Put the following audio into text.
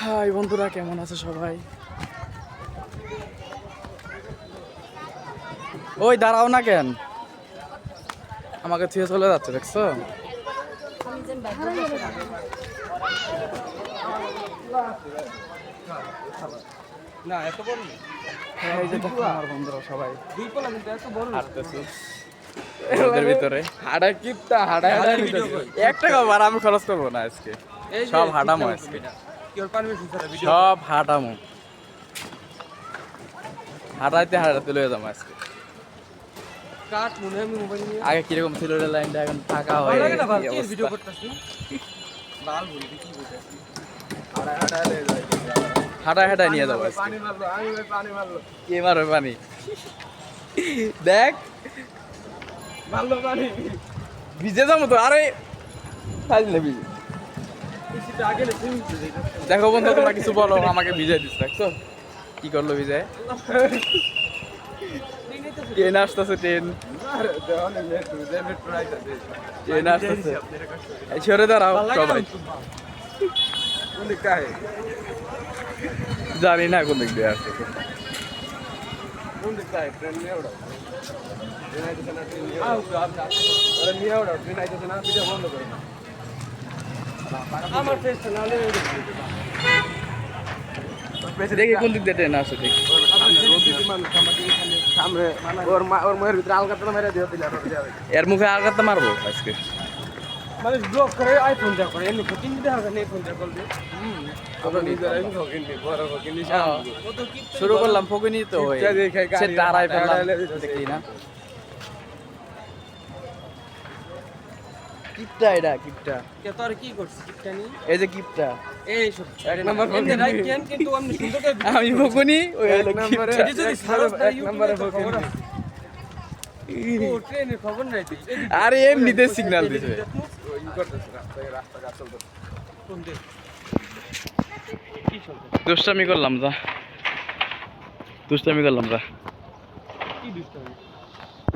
High বন্ধুরা কেমন আছে সবাই? ওই দাঁড়াও না কেন? আমাকে থুয়ে চলে যাচ্ছে দেখছ? না এত বড় এই যে দেখো আমার বন্ধুরা সবাই। দুই পোলা কিন্তু এত বড় হাঁটতেছে। রোদের ভিতরে। হাঁটা কিপটা হাঁটা হাঁটা হাঁটার video কই? এক টাকা আর আমি খরচ করব না আজকে। সব হাঁটামো আজকে। সব হাঁটামো। হাঁটাইতে হাঁটাতে লয়ে যাব আজকে। আগে কীরকম ছিল রে লাইনটা এখন ফাঁকা হয়ে। ভিডিও করতেছি। লাল কি হাঁটা হাঁটা নিয়ে যাব পানি মারলো আমি ভাই পানি মারলো। কে মারবে পানি? দেখ। ভিজে যাব তো আরে। ফাজলে ভিজে। দেখো বন্ধু, তোমরা কিছু বলো, আমাকে ভিজাই দিস দেখছ? কি করল ভিজায় ট্রেন আসতেছে, ট্রেন। ট্রেন আসতেছে। সরে দাঁড়াও, সবাই। জানি না কোন দিক দিয়ে আসতেছে। আমার ফেসটা না হলে দেখি কোন দিক দিয়ে ট্রেন আসছে দেখি এর মুখে আঘাতটা মারবো আজকে? মানে ব্লক করে আইফোন দেওয়া করে এমনি ফকিং দেওয়া হবে না ফোন দেওয়া করবে শুরু করলাম ফকিনি তো সে দেখি না। কিপটা এটা কিপটা। কে তোর কি করছিস কিপটা নিয়ে এই যে কিপটা। এই সব এক নম্বর ফকিং। রাইট কেন কিন্তু আমি সুন্দর করে আমি ফকুনি ওই না তো ও ট্রেনের খবর নাই তুই আরে এমনিতে সিগন্যাল দিছে। কোন দিকে? কি চলছে? দুষ্টামি করলাম যা। দুষ্টামি করলাম যা। কি দুষ্টামি?